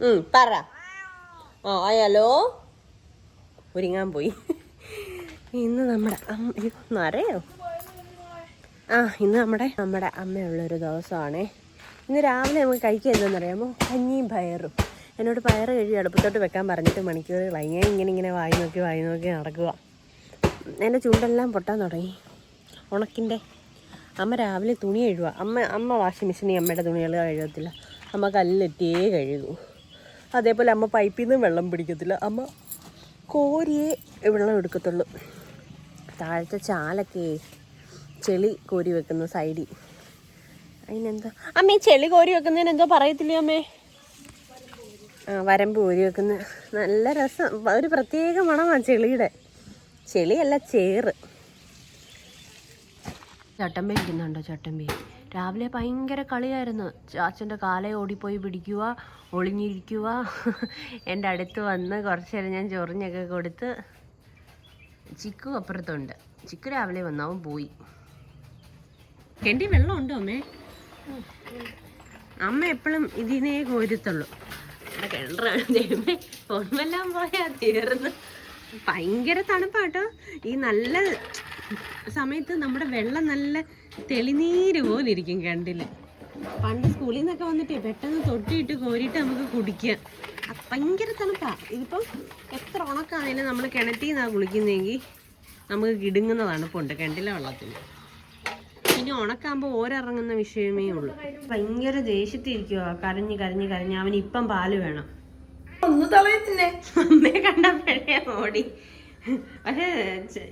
പറ. ആ ആയാലോ ഒരുങ്ങാൻ പോയി. ഇന്ന് നമ്മുടെ അമ്മ നരയോ ആ ഇന്ന് നമ്മുടെ നമ്മുടെ അമ്മയുള്ളൊരു ദിവസമാണേ. ഇന്ന് രാവിലെ നമുക്ക് കഴിക്കുക എന്താണെന്നറിയാമോ? കഞ്ഞിയും പയറും. എന്നോട് പയറ് കഴുകി അടുപ്പത്തോട്ട് വെക്കാൻ പറഞ്ഞിട്ട് മണിക്കൂറുകളായി. ഞാൻ ഇങ്ങനെ ഇങ്ങനെ വായി നോക്കി വായി നോക്കി നടക്കുക എന്റെ ചൂണ്ടെല്ലാം പൊട്ടാൻ തുടങ്ങി. ഉണക്കിന്റെ. അമ്മ രാവിലെ തുണി കഴുകുക അമ്മ അമ്മ വാഷിംഗ് മെഷീനിൽ അമ്മയുടെ തുണികൾ കഴുകത്തില്ല. അമ്മ കല്ലെത്തിയേ കഴുകൂ. അതേപോലെ അമ്മ പൈപ്പിൽ നിന്ന് വെള്ളം പിടിക്കത്തില്ല. അമ്മ കോരിയേ വെള്ളം എടുക്കത്തുള്ളൂ. താഴത്തെ ചാലൊക്കെ ചെളി കോരി വെക്കുന്ന സൈഡിൽ. അതിനെന്താ? അമ്മ ഈ ചെളി കോരി വെക്കുന്നതിന് എന്തോ പറയത്തില്ലേ അമ്മേ? ആ വരമ്പ് കോരി വെക്കുന്ന നല്ല രസം. ഒരു പ്രത്യേക മണമാണ് ചെളിയുടെ. ചെളിയല്ല ചേറ്. ചട്ടമ്പി ഇരിക്കുന്നുണ്ടോ ചട്ടമ്പി രാവിലെ ഭയങ്കര കളിയായിരുന്നു. ചാച്ചന്റെ കാലെ ഓടിപ്പോയി പിടിക്കുക ഒളിഞ്ഞിരിക്കുക. എന്റെ അടുത്ത് വന്ന് കുറച്ച് നേരം ഞാൻ ചൊറിഞ്ഞൊക്കെ കൊടുത്ത് ചിക്കു അപ്പുറത്തുണ്ട്. ചിക്കു രാവിലെ വന്നവൻ പോയി. കെണ്ടി വെള്ളം ഉണ്ടോ അമ്മേ? അമ്മ എപ്പോഴും ഇതിനേ കോരുത്തുള്ളൂ. ഇവിടെ കിണറാണ് ദൈവമേ ഒന്നെല്ലാം പോയാൽ തീർന്ന്. ഭയങ്കര തണുപ്പാട്ടോ. ഈ നല്ല സമയത്ത് നമ്മുടെ വെള്ളം നല്ല തെളിനീര് പോലെ ഇരിക്കും കിണറ്റിൽ പണ്ട് സ്കൂളിൽ നിന്നൊക്കെ വന്നിട്ട് പെട്ടെന്ന് തൊട്ടിയിട്ട് കോരിയിട്ട് നമുക്ക് കുടിക്കാം. ഭയങ്കര തണുപ്പാ. ഇതിപ്പം എത്ര ഉണക്കാണെങ്കിലും നമ്മൾ കിണറ്റിൽ നിന്നാണ് കുളിക്കുന്നതെങ്കിൽ നമുക്ക് കിടുങ്ങുന്ന തണുപ്പുണ്ട് കിണറ്റിലെ വെള്ളത്തിൽ ഇനി ഉണക്കാകുമ്പോൾ ഓരിറങ്ങുന്ന വിഷയമേ ഉള്ളൂ. ഭയങ്കര ദേഷ്യത്തിരിക്കുക കരഞ്ഞ് കരഞ്ഞ് കരഞ്ഞ് അവന് ഇപ്പം പാൽ വേണം. ഒന്ന് തളയത്തിന്നെ അമ്മയെ കണ്ടപ്പോഴേ ഓടി പക്ഷേ ചെ-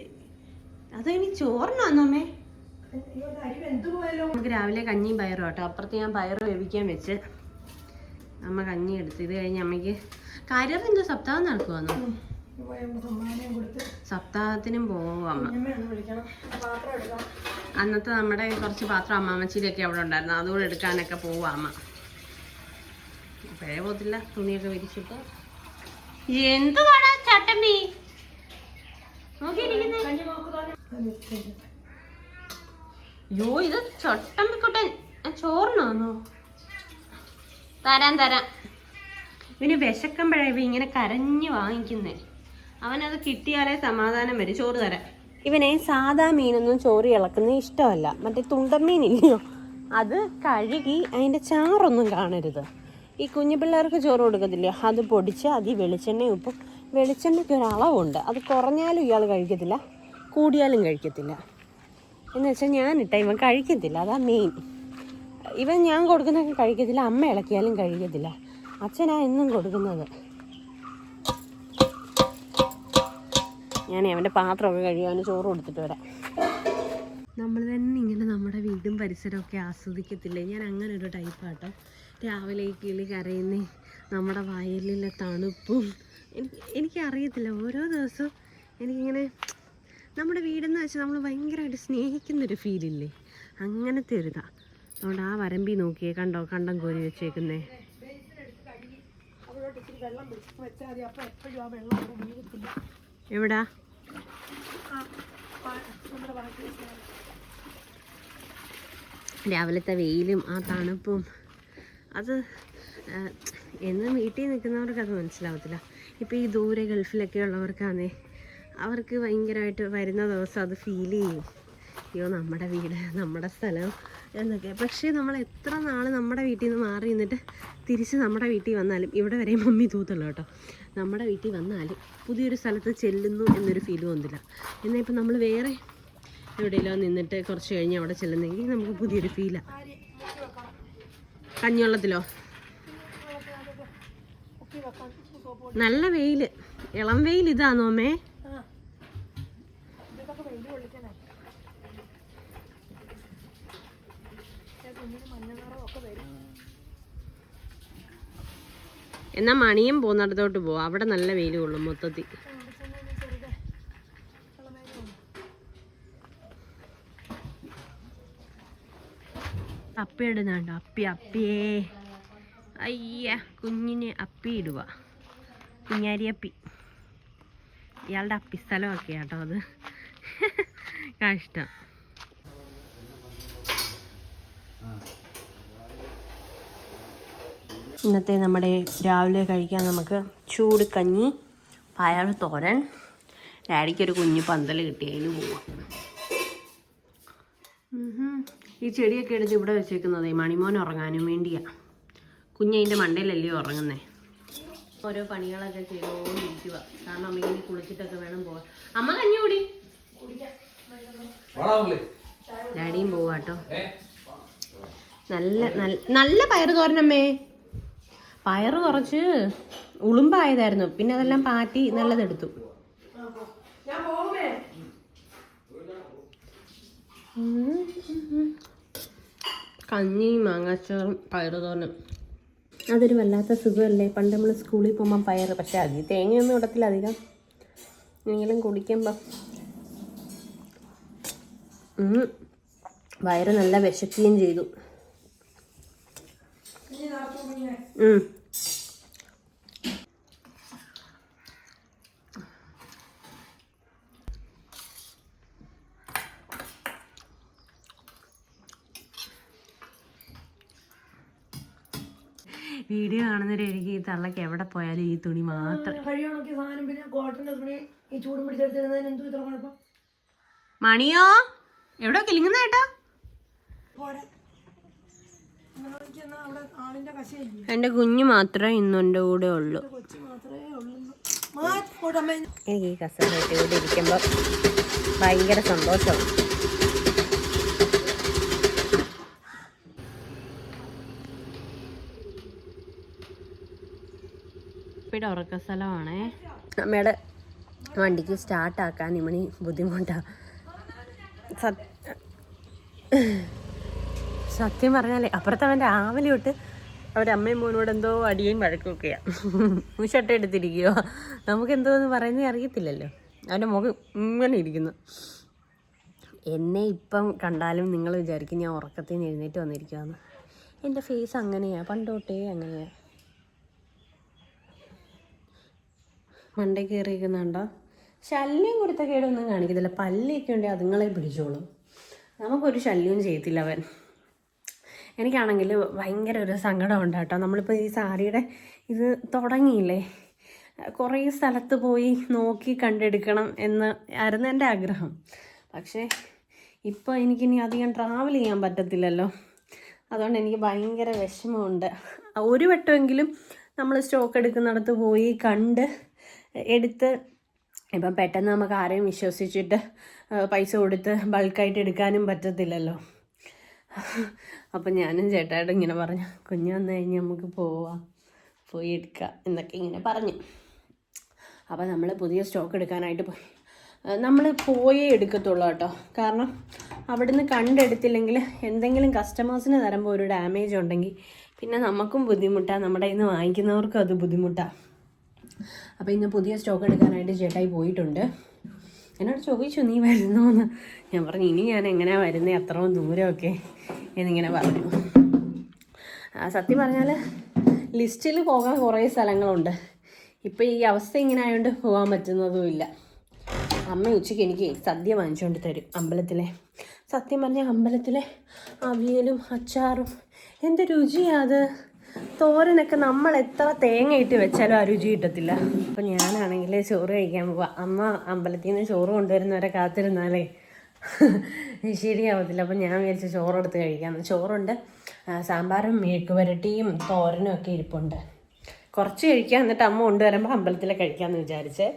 അതോ ഇനി ചോറിനാന്നോ നമുക്ക് രാവിലെ കഞ്ഞിയും പയറും കേട്ടോ അപ്പുറത്ത് ഞാൻ പയറ് വേവിക്കാൻ വെച്ച് അമ്മ കഞ്ഞി എടുത്ത് ഇത് കഴിഞ്ഞ് അമ്മയ്ക്ക് കാര്യം എന്തോ സപ്താഹം നടക്കുവാന്നോ? സപ്താഹത്തിനും പോവും അമ്മ. അന്നത്തെ നമ്മുടെ കുറച്ച് പാത്രം അമ്മാമ്മച്ചിയിലൊക്കെ അവിടെ ഉണ്ടായിരുന്നു. അതുകൂടെ എടുക്കാനൊക്കെ പോവും അമ്മ. പഴയ പോത്തില്ല തുണിയൊക്കെ വിരിച്ചിട്ട്. എന്തുവാടാ ചട്ടമ്പി? നോക്കിയിരിക്കുന്നേ. കഞ്ഞി നോക്കുക യോ ഇത് ചട്ടമ്പിക്കുട്ടൻ ചോറിനാന്നോ തരാം തരാം. ഇവന് വിശക്കുമ്പോഴേ ഇവ ഇങ്ങനെ കരഞ്ഞ് വാങ്ങിക്കുന്നേ. അവനത് കിട്ടിയാലേ സമാധാനം വരും. ചോറ് തരാം. ഇവനെ സാധാ മീനൊന്നും ചോറ് ഇളക്കുന്ന ഇഷ്ടമല്ല. മറ്റേ തുണ്ടമീൻ ഇല്ലയോ അത് കഴുകി അതിന്റെ ചാറൊന്നും കാണരുത്. ഈ കുഞ്ഞു പിള്ളേർക്ക് ചോറ് കൊടുക്കത്തില്ലേ അത് പൊടിച്ച് അതിൽ വെളിച്ചെണ്ണയും ഉപ്പും. വെളിച്ചെണ്ണയ്ക്ക് ഒരു അത് കുറഞ്ഞാലും ഇയാൾ കഴിക്കത്തില്ല കൂടിയാലും കഴിക്കത്തില്ല. എന്ന് വെച്ചാൽ ഇട്ട ഇവൻ കഴിക്കത്തില്ല. അതാ മെയിൻ ഇവൻ ഞാൻ കൊടുക്കുന്നതൊക്കെ കഴിക്കത്തില്ല അമ്മ ഇളക്കിയാലും കഴിക്കത്തില്ല. അച്ഛനാ എന്നും കൊടുക്കുന്നത്. ഞാൻ അവന്റെ പാത്രമൊക്കെ കഴുകി അവന് ചോറ് കൊടുത്തിട്ട് വരാം. നമ്മൾ തന്നെ ഇങ്ങനെ നമ്മുടെ വീടും പരിസരമൊക്കെ ആസ്വദിക്കത്തില്ലേ? ഞാൻ അങ്ങനെ ഒരു ടൈപ്പാട്ടോ രാവിലെ കിളി കരയുന്നേ നമ്മുടെ വയലിലെ തണുപ്പും. എനിക്ക് എനിക്കറിയത്തില്ല. ഓരോ ദിവസവും എനിക്കിങ്ങനെ നമ്മുടെ വീടെന്ന് വെച്ചാൽ നമ്മൾ ഭയങ്കരമായിട്ട് സ്നേഹിക്കുന്നൊരു ഫീലില്ലേ? അങ്ങനത്തെ ഒരു ഇതാ അതുകൊണ്ട് ആ വരമ്പി നോക്കിയേ കണ്ടോ കണ്ടം കോരി വെച്ചേക്കുന്നേ. എവിടാ? രാവിലത്തെ വെയിലും ആ തണുപ്പും. അത് എന്നും വീട്ടിൽ നിൽക്കുന്നവർക്ക് അത് മനസ്സിലാവത്തില്ല. ഇപ്പോൾ ഈ ദൂരെ ഗൾഫിലൊക്കെ ഉള്ളവർക്കാണേ അവർക്ക് ഭയങ്കരമായിട്ട് വരുന്ന ദിവസം അത് ഫീൽ ചെയ്യും. അയ്യോ നമ്മുടെ വീട് നമ്മുടെ സ്ഥലം എന്നൊക്കെ. പക്ഷേ നമ്മൾ എത്ര നാൾ നമ്മുടെ വീട്ടിൽ നിന്ന് മാറി നിന്നിട്ട് തിരിച്ച് നമ്മുടെ വീട്ടിൽ വന്നാലും ഇവിടെ വരെ മമ്മി തൂത്തുള്ളൂ കേട്ടോ. നമ്മുടെ വീട്ടിൽ വന്നാലും പുതിയൊരു സ്ഥലത്ത് ചെല്ലുന്നു എന്നൊരു ഫീൽ വന്നില്ല. എന്നാൽ ഇപ്പം നമ്മൾ വേറെ എവിടെയെല്ലോ നിന്നിട്ട് കുറച്ച് കഴിഞ്ഞ് അവിടെ ചെല്ലുന്നെങ്കിൽ നമുക്ക് പുതിയൊരു ഫീലാണ് കഞ്ഞിവെള്ളത്തിലോ? നല്ല വെയിൽ. ഇളം വെയിൽ ഇതാണോ അമ്മേ? എന്നാ മണിയും പോകുന്നിടത്തോട്ട് പോവാം. അവിടെ നല്ല വെയിൽ കൊള്ളും മൊത്തത്തിൽ. അപ്പി അപ്പി അപ്പിയേ. അയ്യ കുഞ്ഞിനെ അപ്പി ഇടുക കുഞ്ഞാരി അപ്പി. ഇയാളുടെ അപ്പി സ്ഥലമൊക്കെ കേട്ടോ അത് കഷ്ടം ഇന്നത്തെ നമ്മുടെ രാവിലെ കഴിക്കാൻ നമുക്ക് ചൂട് കഞ്ഞി പയർ തോരൻ ഡാഡിക്കൊരു കുഞ്ഞു പന്തൽ കിട്ടി അതിന് പോവാം. ഈ ചെടിയൊക്കെ എടുത്ത് ഇവിടെ വെച്ചേക്കുന്നത് മണിമോൻ ഉറങ്ങാനും വേണ്ടിയാ. കുഞ്ഞതിന്റെ മണ്ടയിലല്ലേ ഉറങ്ങുന്നേ? ഓരോ പണികളൊക്കെ ചെയ്തുകൊണ്ടിരിക്കുക കാരണം അമ്മ ഇനി കുളിച്ചിട്ടൊക്കെ വേണം പോവാൻ. അമ്മ കഞ്ഞി കൂടി. ഡാഡിയും പോവാട്ടോ നല്ല നല്ല നല്ല പയറ് തോരനമ്മേ. പയറ് കുറച്ച് ഉളുമ്പായതായിരുന്നു. പിന്നെ അതെല്ലാം പാറ്റി നല്ലതെടുത്തു. കഞ്ഞിയും മാങ്ങാച്ചോറും പയറ് തോരനും. അതൊരു വല്ലാത്ത സുഖമല്ലേ? പണ്ട് നമ്മൾ സ്കൂളിൽ പോകുമ്പോൾ പയറ് പക്ഷേ അതിൽ തേങ്ങയൊന്നും ഇടത്തില്ല അധികം. എങ്കിലും കുടിക്കുമ്പം. വയറ് നല്ല വിശക്കുകയും ചെയ്തു. വീഡിയോ കാണുന്നവരായിരിക്കും ഈ തള്ളക്ക് എവിടെ പോയാലും ഈ തുണി മാത്രം. സാധനം? പിന്നെ കോട്ടന്റെ തുണി ഈ ചൂടും പിടിച്ചെടുത്തിരുന്നതിന് എന്തു ഇത്ര കുഴപ്പം? മണിയോ? എവിടെ കിളിങ്ങുന്ന കേട്ടോ എന്റെ കുഞ്ഞു മാത്രമേ ഇന്ന് എന്റെ കൂടെ ഉള്ളൂ. എനിക്ക് ഈ കസേരയിട്ട് കൂടെ ഇരിക്കുമ്പോൾ ഭയങ്കര സന്തോഷമാണ്. ഇവിടെ ഉറക്ക സ്ഥലമാണേ അമ്മയുടെ വണ്ടിക്ക് സ്റ്റാർട്ടാക്കാൻ ഇമണി ബുദ്ധിമുട്ടാണ് സത്യം പറഞ്ഞാലേ അപ്പുറത്തവന്റെ ആവലി തൊട്ട് അവരമ്മയും മോനോട് എന്തോ അടിയും വഴക്കൊക്കെയാണ് മൂഷട്ട എടുത്തിരിക്കുകയോ നമുക്ക് എന്തോന്ന് പറയുന്നത് അറിയത്തില്ലല്ലോ. അവന്റെ മുഖം ഇങ്ങനെ ഇരിക്കുന്നു. എന്നെ ഇപ്പം കണ്ടാലും നിങ്ങൾ വിചാരിക്കും ഞാൻ ഉറക്കത്തിൽ നിന്ന് എഴുന്നേറ്റ് വന്നിരിക്കുകയെന്ന് എന്റെ ഫേസ് അങ്ങനെയാണ് പണ്ടോട്ടേ അങ്ങനെയാണ് മണ്ടേ കയറിയിരിക്കുന്നുണ്ടോ? ശല്യം കേടൊന്നും കാണിക്കത്തില്ല. പല്ലിയൊക്കെ ഉണ്ടെങ്കിൽ അതുങ്ങളെ പിടിച്ചോളും. നമുക്കൊരു ശല്യവും ചെയ്യത്തില്ല അവൻ. എനിക്കാണെങ്കിൽ ഭയങ്കര ഒരു സങ്കടം ഉണ്ട് കേട്ടോ. നമ്മളിപ്പോൾ ഈ സാരിയുടെ ഇത് തുടങ്ങിയില്ലേ? കുറേ സ്ഥലത്ത് പോയി നോക്കി കണ്ടെടുക്കണം എന്ന് ആയിരുന്നു എന്റെ ആഗ്രഹം. പക്ഷേ ഇപ്പോൾ എനിക്കിനി അധികം ട്രാവൽ ചെയ്യാൻ പറ്റത്തില്ലല്ലോ. അതുകൊണ്ട് എനിക്ക് ഭയങ്കര വിഷമമുണ്ട്. ഒരു വട്ടമെങ്കിലും നമ്മൾ സ്റ്റോക്ക് എടുക്കുന്നിടത്ത് പോയി കണ്ട് എടുത്ത് ഇപ്പം പെട്ടെന്ന് നമുക്ക് ആരെയും വിശ്വസിച്ചിട്ട് പൈസ കൊടുത്ത് ബൾക്കായിട്ട് എടുക്കാനും പറ്റത്തില്ലല്ലോ. അപ്പം ഞാനും ചേട്ടായിട്ട് ഇങ്ങനെ പറഞ്ഞു കുഞ്ഞ് വന്നു കഴിഞ്ഞ് നമുക്ക് പോവാം പോയി എടുക്കാം എന്നൊക്കെ ഇങ്ങനെ പറഞ്ഞു. അപ്പം നമ്മൾ പുതിയ സ്റ്റോക്ക് എടുക്കാനായിട്ട് പോയി. നമ്മൾ പോയേ എടുക്കത്തുള്ളൂ കേട്ടോ. കാരണം അവിടുന്ന് കണ്ടെടുത്തില്ലെങ്കിൽ എന്തെങ്കിലും കസ്റ്റമേഴ്സിന് തരുമ്പോൾ ഒരു ഡാമേജ് ഉണ്ടെങ്കിൽ പിന്നെ നമുക്കും ബുദ്ധിമുട്ടാണ് നമ്മുടെ ഇന്ന് വാങ്ങിക്കുന്നവർക്കും അത് ബുദ്ധിമുട്ടാണ് അപ്പോൾ ഇന്ന് പുതിയ സ്റ്റോക്ക് എടുക്കാനായിട്ട് ചേട്ടായി പോയിട്ടുണ്ട്. എന്നോട് ചോദിച്ചു നീ വരുന്നോന്ന്? ഞാൻ പറഞ്ഞു ഇനി ഞാൻ എങ്ങനെയാണ് വരുന്നത് അത്രയും ദൂരമൊക്കെ എന്നിങ്ങനെ പറഞ്ഞു. സത്യം പറഞ്ഞാൽ ലിസ്റ്റിൽ പോകാൻ കുറേ സ്ഥലങ്ങളുണ്ട്. ഇപ്പോൾ ഈ അവസ്ഥ ഇങ്ങനെ ആയതുകൊണ്ട് പോകാൻ പറ്റുന്നതുമില്ല. അമ്മ ഉച്ചയ്ക്ക് എനിക്ക് സദ്യ വാങ്ങിച്ചുകൊണ്ട് തരും അമ്പലത്തിലെ. സത്യം പറഞ്ഞാൽ അമ്പലത്തിലെ അവിയലും അച്ചാറും. എന്ത് രുചിയാ അത്? തോരനൊക്കെ നമ്മൾ എത്ര തേങ്ങ ഇട്ട് വെച്ചാലും ആ രുചി കിട്ടത്തില്ല. അപ്പം ഞാനാണെങ്കിൽ ചോറ് കഴിക്കാൻ പോവാം. അമ്മ അമ്പലത്തിൽ നിന്ന് ചോറ് കൊണ്ടുവരുന്നവരെ കാത്തിരുന്നാലേ ശരിയാവത്തില്ല. അപ്പം ഞാൻ വിചാരിച്ചു ചോറെടുത്ത് കഴിക്കാമെന്ന് ചോറുണ്ട് സാമ്പാറും മേക്ക് പുരട്ടിയും തോരനും ഒക്കെ ഇരിപ്പുണ്ട്. കുറച്ച് കഴിക്കാം എന്നിട്ട് അമ്മ കൊണ്ടുവരുമ്പോൾ അമ്പലത്തിലെ കഴിക്കാമെന്ന് വിചാരിച്ചേ.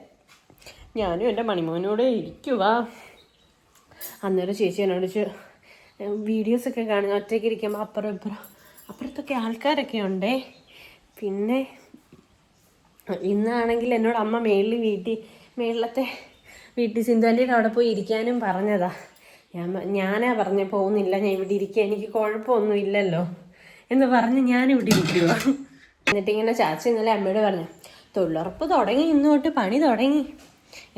ഞാനും എന്റെ മണിമോനോട് ഇരിക്കുക അന്നേരം ചേച്ചി എന്നോട് വീഡിയോസൊക്കെ കാണുന്ന ഒറ്റയ്ക്ക് ഇരിക്കുമ്പോൾ അപ്പുറം ഇപ്പുറം അപ്പുറത്തൊക്കെ ആൾക്കാരൊക്കെ ഉണ്ടേ. പിന്നെ ഇന്നാണെങ്കിൽ എന്നോട് അമ്മ മേളിൽ വീട്ടിൽ മേളിലത്തെ വീട്ടിൽ സിന്ധുവാന്റെ അവിടെ പോയി ഇരിക്കാനും പറഞ്ഞതാ. ഞാൻ ഞാനാ പറഞ്ഞ പോകുന്നില്ല ഞാൻ ഇവിടെ ഇരിക്കുക എനിക്ക് കുഴപ്പമൊന്നും ഇല്ലല്ലോ എന്ന് പറഞ്ഞ് ഞാനിവിടെ ഇരിക്കുക എന്നിട്ട് ഇങ്ങനെ ചാച്ചി ഇന്നലെ അമ്മയോട് പറഞ്ഞു തൊഴിലുറപ്പ് തുടങ്ങി ഇന്ന് പണി തുടങ്ങി.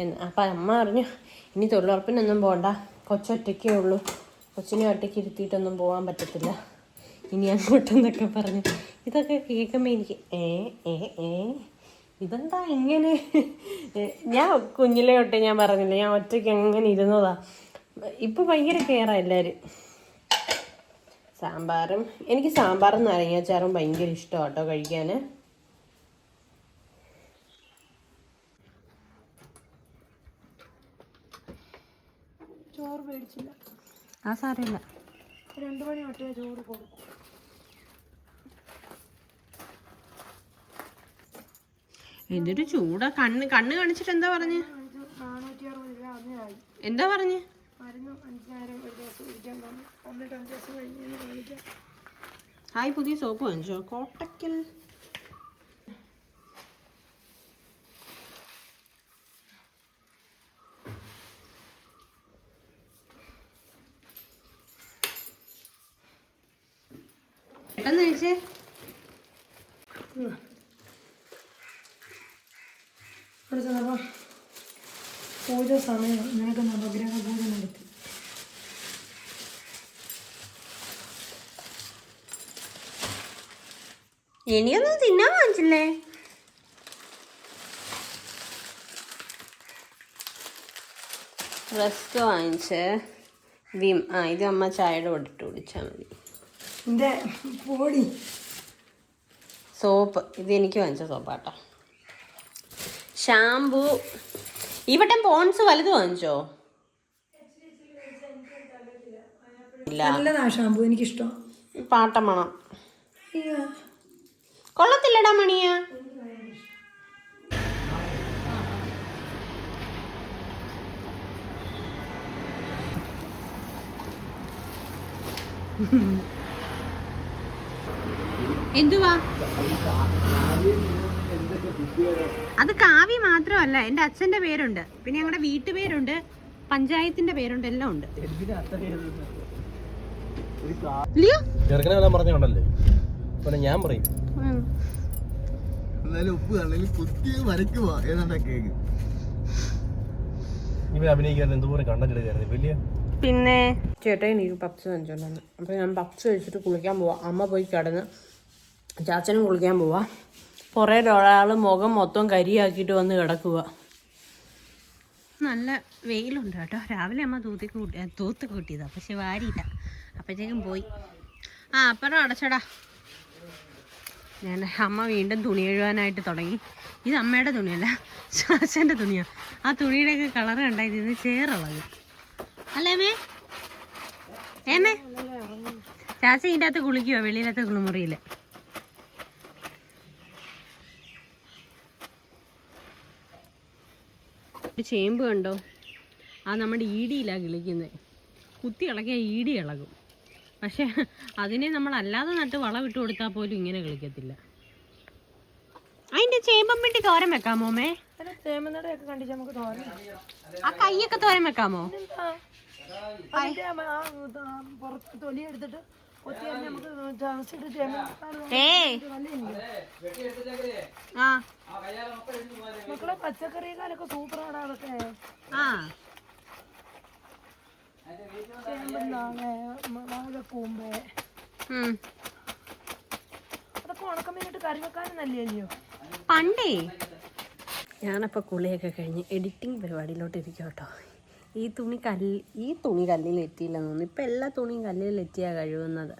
എന്ന് അപ്പം അമ്മ പറഞ്ഞു ഇനി തൊഴിലുറപ്പിനൊന്നും പോകണ്ട കൊച്ചൊറ്റയ്ക്കേ ഉള്ളൂ. കൊച്ചിനെ ഒറ്റയ്ക്ക് ഇരുത്തിയിട്ടൊന്നും പോകാൻ പറ്റത്തില്ല. ഇനി അങ്ങോട്ടെന്നൊക്കെ പറഞ്ഞ്. ഇതൊക്കെ കേൾക്കുമ്പോൾ എനിക്ക് ഏ ഏ ഏ ഇതെന്താ ഇങ്ങനെ? ഞാൻ കുഞ്ഞിലെ തൊട്ടേ ഞാൻ പറഞ്ഞില്ല ഞാൻ ഒറ്റയ്ക്ക് എങ്ങനെ ഇരുന്നതാ. ഇപ്പം ഭയങ്കര കെയറാണ് എല്ലാവരും സാമ്പാറും എനിക്ക് സാമ്പാറും നാരങ്ങാച്ചാറും ഭയങ്കര ഇഷ്ടമാണ് കേട്ടോ കഴിക്കാൻ ചോറ് മേടിച്ചില്ല. ആ സാരമില്ല. രണ്ടു മണി തൊട്ടേ ചോറ് കൊടുക്കും. എന്തൊരു ചൂടാ. കണ്ണ് കണ്ണ് കാണിച്ചിട്ട് എന്താ പറഞ്ഞ്? എന്താ പറഞ്ഞ്? ഹായ് പുതിയ സോപ്പ് വാങ്ങിച്ചോ? കോട്ടക്കൽ. പെട്ടെന്ന് കഴിച്ചേ. അവിടെ ചെന്നപ്പോൾ പൂജ സമയം നിനക്ക് നവഗ്രഹ പൂജ നടത്തി. ഇനിയൊന്നും തിന്നാൻ വാങ്ങിച്ചില്ലേ റസ്ക് വാങ്ങിച്ച് വിം ആ ഇത് അമ്മ ചായയുടെ കൊടുത്ത് കുടിച്ചാൽ മതി. എന്റെ പൊടി. സോപ്പ് ഇത് എനിക്ക് വാങ്ങിച്ച സോപ്പാട്ടോ. ഷാംപൂ. ഇവിടെ പോൺസ് വലുത് വാങ്ങിച്ചോ? നല്ലതാ ഷാമ്പു എനിക്കിഷ്ടം. പാട്ട മണം കൊള്ളത്തില്ലടാ മണിയ. എന്തുവാ? അത് കാവ്യ മാത്രമല്ല എന്റെ അച്ഛന്റെ പേരുണ്ട്. പിന്നെ ഞങ്ങളുടെ വീട്ടുപേരുണ്ട് പഞ്ചായത്തിന്റെ പേരുണ്ട് എല്ലാം ഉണ്ട്. പറഞ്ഞോണ്ടല്ലേ പിന്നെ ഞാൻ പറയും. എന്നാലും ഉപ്പ് കണ്ണിൽ കുത്തി വരയ്ക്കുവാ ഏതാണ്ടാ കേക്ക്. ഇവൻ അഭിനയിക്കാൻ എന്തോരം കണ്ടന്റ് എടുക്കായിരുന്നു വലിയ പിന്നെ ചേട്ടൻ എനിക്ക് പപ്സ് വാങ്ങിച്ചോണ്ടാണ് അപ്പോൾ ഞാൻ പപ്സ് കഴിച്ചിട്ട് കുളിക്കാൻ പോവാം. അമ്മ പോയി കിടന്ന് ചാച്ചനും കുളിക്കാൻ പോവാ. പുറേ ഒരാൾ മുഖം മൊത്തം കരിയാക്കിയിട്ട് വന്ന് കിടക്കുക നല്ല വെയിലുണ്ട് കേട്ടോ. രാവിലെ അമ്മ തൂത്തി കൂട്ടി തൂത്ത് കൂട്ടിയതാണ് പക്ഷെ വാരിയില്ല. അപ്പോഴത്തേക്കും പോയി. ആ അപ്പുറം അടച്ചടാ. ഞാൻ അമ്മ വീണ്ടും തുണി എഴുവാനായിട്ട് തുടങ്ങി. ഇത് അമ്മയുടെ തുണിയല്ല ശ്വാസന്റെ തുണിയാണ് ആ തുണിയുടെയൊക്കെ കളർ കണ്ടായി ഇത് ചേറുള്ളത്. അല്ലേ അമ്മേ? ഏമേ ചാച്ച ഇതിന്റെ അകത്ത് കുളിക്കുവോ വെളിയിലത്തെ കുളിമുറിയിൽ ഒരു ചേമ്പ് കണ്ടോ? ആ നമ്മുടെ ഈടിയിലാണ് കിളിക്കുന്നത് കുത്തി ഇളകിയാൽ ഈടി ഇളകും. പക്ഷെ അതിനെ നമ്മൾ അല്ലാതെ നട്ട് വളമിട്ട് കൊടുത്താൽ പോലും ഇങ്ങനെ കളിക്കത്തില്ല. അതിന്റെ ചേമ്പം വേണ്ടി തോരൻ വെക്കാമോ മേ അല്ല തേമനടയൊക്കെ നമുക്ക് തോരൻ ആ കൈയൊക്കെ തോരൻ വെക്കാമോ? തൊലി എടുത്തിട്ട് മക്കളെ പച്ചക്കറിക്കാലൊക്കെ സൂപ്പറാണ് അതൊക്കെ. വാഴക്കൂമ്പ്. അതൊക്കെ ഉണക്കമീനിട്ട് കറി വെക്കാനും നല്ലല്ലോ പണ്ടേ. ഞാനപ്പോൾ കുളിയൊക്കെ കഴിഞ്ഞ് എഡിറ്റിംഗ് പരിപാടിയിലോട്ട് ഇരിക്കും കേട്ടോ ഈ തുണി കല്ല് ഈ തുണി കല്ലിൽ എത്തിയില്ലെന്ന് തോന്നുന്നു. ഇപ്പം എല്ലാ തുണിയും കല്ലിൽ എത്തിയാണ് കഴുകുന്നത്.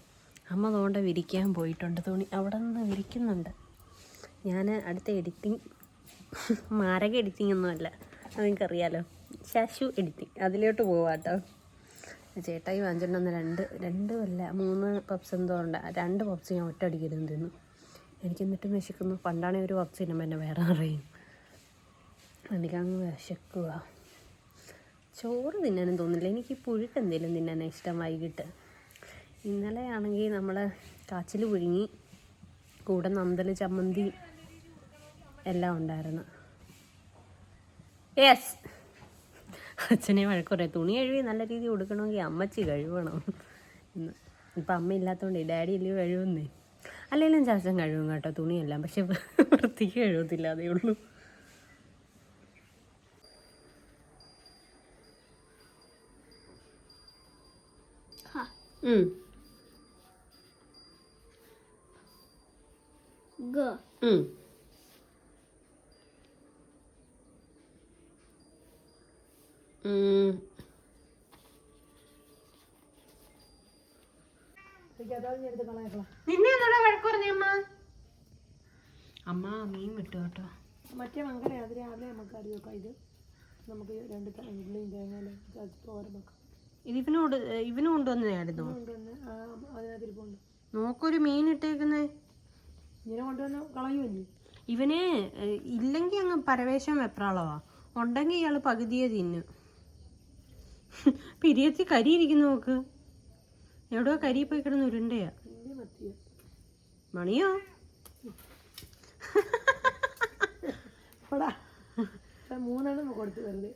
അമ്മ തോണ്ട വിരിക്കാൻ പോയിട്ടുണ്ട്. തുണി അവിടെ നിന്ന് വിരിക്കുന്നുണ്ട്. ഞാൻ അടുത്ത എഡിറ്റിംഗ് മാരക എഡിറ്റിംഗ് ഒന്നുമല്ല. അത് നിങ്ങൾക്കറിയാലോ. ശശു എഡിറ്റിംഗ് അതിലോട്ട് പോവാട്ടോ ചേട്ടായി വാങ്ങിച്ചിട്ടുണ്ടെന്ന് രണ്ട് രണ്ട് അല്ല മൂന്ന് പപ്സ് എന്തോ ഉണ്ട്. രണ്ട് പപ്സ് ഞാൻ ഒറ്റ അടിക്കരുത് തിന്നു. എനിക്ക് എന്നിട്ടും വിശക്കുന്നു. പണ്ടാണെങ്കിൽ ഒരു പപ്സ് തിന്നുമ്പോൾ എന്നെ വേറെ അറിയും എനിക്കങ്ങ് വിശക്കുക ചോറ് തിന്നാനും തോന്നില്ല എനിക്ക് പുഴുക്ക് എന്തെങ്കിലും തിന്നാനാണ് ഇഷ്ടം വൈകിട്ട്. ഇന്നലെ ആണെങ്കിൽ നമ്മൾ കാച്ചിൽ പുഴുങ്ങി കൂടെ നന്തൽ ചമ്മന്തി എല്ലാം ഉണ്ടായിരുന്നു. യെസ് അച്ഛനെ വഴക്കുറേ തുണി കഴുകി നല്ല രീതിയിൽ കൊടുക്കണമെങ്കിൽ അമ്മച്ചി കഴുകണം. ഇന്ന് ഇപ്പം അമ്മ ഇല്ലാത്തതുകൊണ്ട് ഡാഡി ഇല്ലേ കഴുകുന്നേ? അല്ലെങ്കിലും ചാച്ചൻ കഴുകും കേട്ടോ തുണിയെല്ലാം. പക്ഷെ വൃത്തിക്ക് കഴുകത്തില്ല അതേ ഉള്ളൂ. ഉം. Mm. നിന്നെ എന്നോട് വഴക്ക് പറഞ്ഞ അമ്മ? അമ്മ മീൻ വിട്ടു കേട്ടോ. മറ്റേ മങ്കര അത് രാവിലെ നമുക്ക് വെക്കാം. ഇത് നമുക്ക് രണ്ട് ത- ഉള്ളിയും തേങ്ങയിലും ചതച്ച് തോരൻ വെക്കാം ഇത് ഇവന് കൊണ്ടുവന്നതായിരുന്നു നോക്കൊരു മീൻ ഇട്ടേക്കുന്നേ. ഇങ്ങനെ കൊണ്ടുവന്ന് കളയുമല്ലേ ഇവന് ഇല്ലെങ്കിൽ അങ്ങ് പരവേശം വെപ്രാളവാ. ഉണ്ടെങ്കിൽ ഇയാൾ പകുതിയെ തിന്നു. പിരിയത്തി കരി ഇരിക്കുന്നു നോക്ക്. എവിടെയോ കരി പോയി കിടന്ന് ഉരുണ്ടയാ. മണിയോ? മൂന്നെണ്ണം കൊടുത്തു വെറുതെ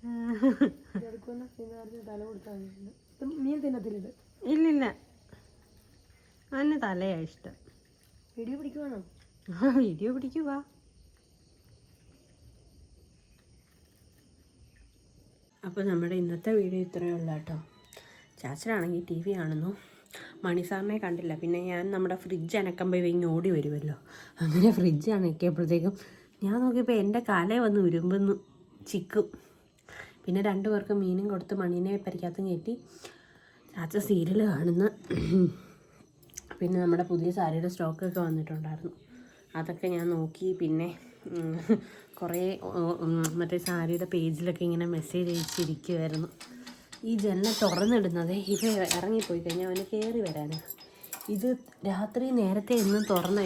മീൻ തിന്നത്തില്ല ഇല്ലില്ല. അന്നെ തലയാ ഇഷ്ടം. വീഡിയോ പിടിക്കുവാണോ? ആ വീഡിയോ പിടിക്കുക അപ്പോൾ നമ്മുടെ ഇന്നത്തെ വീഡിയോ ഇത്രയേ ഉള്ളൂ കേട്ടോ. ചാച്ചനാണെങ്കിൽ ടി വി കാണുന്നു. മണി സാറിനെ കണ്ടില്ല. പിന്നെ ഞാൻ നമ്മുടെ ഫ്രിഡ്ജ് അനക്കുമ്പോൾ ഇങ്ങനെ ഇങ്ങ് ഓടി വരുമല്ലോ അങ്ങനെ ഫ്രിഡ്ജ് അനക്കിയപ്പോഴത്തേക്കും ഞാൻ നോക്കിയപ്പോൾ എന്റെ കാലേ വന്ന് ഉരുമ്പുന്നു. ചിക്കും. പിന്നെ രണ്ടു പേർക്ക് മീനും കൊടുത്ത് മണീനെ പരിക്കകത്തും കയറ്റി. ചാച്ച സീരിയൽ കാണുന്ന പിന്നെ നമ്മുടെ പുതിയ സാരിയുടെ സ്റ്റോക്കൊക്കെ വന്നിട്ടുണ്ടായിരുന്നു. അതൊക്കെ ഞാൻ നോക്കി പിന്നെ കുറേ മറ്റേ സാരിയുടെ പേജിലൊക്കെ ഇങ്ങനെ മെസ്സേജ് അയച്ചിരിക്കുമായിരുന്നു ഈ ജനൽ തുറന്നിടുന്നത് ഇത് ഇറങ്ങിപ്പോയി കഴിഞ്ഞാൽ അവന് കയറി വരാനാണ് ഇത് രാത്രി നേരത്തെ ഇന്നും തുറന്ന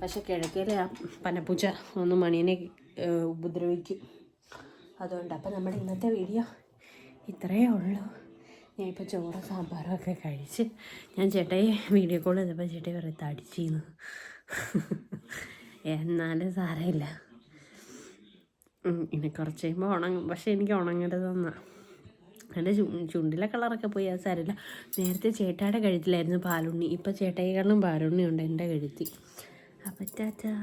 പക്ഷേ കിഴക്കേലെ ആ പനപ്പൂച്ച ഒന്ന് മണീനെ ഉപദ്രവിക്കും. അതുകൊണ്ട് അപ്പം നമ്മുടെ ഇന്നത്തെ വീഡിയോ ഇത്രയേ ഉള്ളൂ. ഞാനിപ്പോൾ ചോറും സാമ്പാറും ഒക്കെ കഴിച്ച് ഞാൻ ചേട്ടയെ വീഡിയോ കോൾ ചെയ്തപ്പോൾ ചേട്ടയെ വേറെ തടിച്ചിരുന്നു. എന്നാലും സാരമില്ല. ഇനി കുറച്ച് കഴിയുമ്പോൾ ഉണങ്ങും. പക്ഷേ എനിക്ക് ഉണങ്ങരുതെന്നാണ് എന്റെ ചു ചുണ്ടിലെ കളറൊക്കെ പോയി അത് സാരമില്ല. നേരത്തെ ചേട്ടായുടെ കഴുത്തിലായിരുന്നു പാലുണ്ണി. ഇപ്പോൾ ചേട്ടായിക്കാളും പാലുണ്ണി ഉണ്ട് എന്റെ കഴുത്തി അപ്പം ടാറ്റാ.